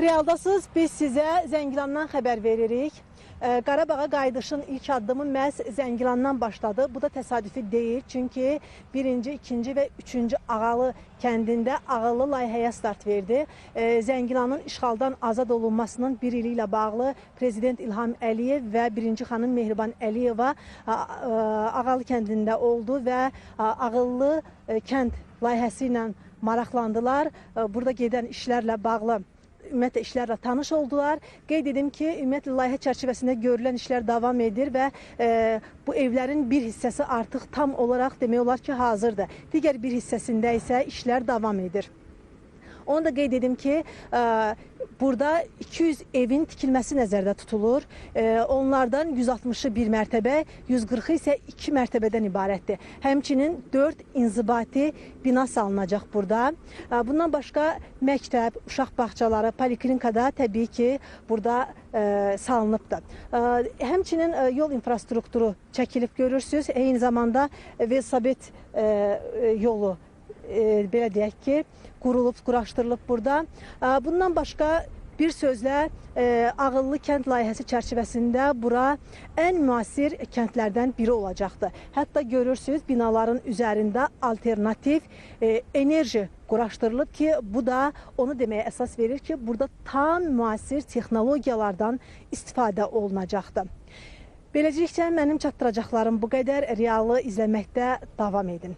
Realdasız biz sizə Zəngilandan xəbər veririk. Qarabağa qayıdışın ilk addımı məhz Zəngilandan başladı. Bu da təsadüfi deyil, çünki birinci, ikinci və üçüncü Ağalı kəndində ağıllı layihəyə start verdi. Zəngilanın işğaldan azad olunmasının bir ili ilə bağlı Prezident İlham Əliyev və birinci xanım Mehriban Əliyeva Ağalı kəndində oldu və ağıllı e, kənd layihəsi ilə maraqlandılar. Ee, Burada gedən işlərlə bağlı ümumiyyətlə işlərlə tanış oldular. Qeyd edim ki, ümumiyyətlə layihə çərçivəsində görülən işlər davam edir və e, bu evlərin bir hissəsi artıq tam olaraq demək olar ki, hazırdır. Digər bir hissəsində isə işlər davam edir. Onu da qeyd edim ki, e, burada 200 evin tikilməsi nəzərdə tutulur. E, Onlardan 160-ı bir mərtəbə, 140-ı isə 2 mərtəbədən ibarətdir. Həmçinin 4 inzibati bina salınacaq burada. E, Bundan başqa məktəb, uşaq bağçaları, poliklinikada təbii ki, burada salınıbdır. Həmçinin yol infrastrukturu çəkilib görürsüz. Eyni zamanda e, yolu belə deyək ki, qurulub, quraşdırılıb burada. E, Bundan başqa bir sözlə e, ağıllı kənd layihəsi çərçivəsində bura ən müasir kəndlərdən biri olacaqdır. Hətta görürsüz binaların üzərində alternativ e, enerji quraşdırılıb ki, bu da onu deməyə əsas verir ki, burada tam müasir texnologiyalardan istifadə olunacaqdır. Beləcəklə mənim çatdıracaqlarım bu qədər. Realı izləməkdə davam edin.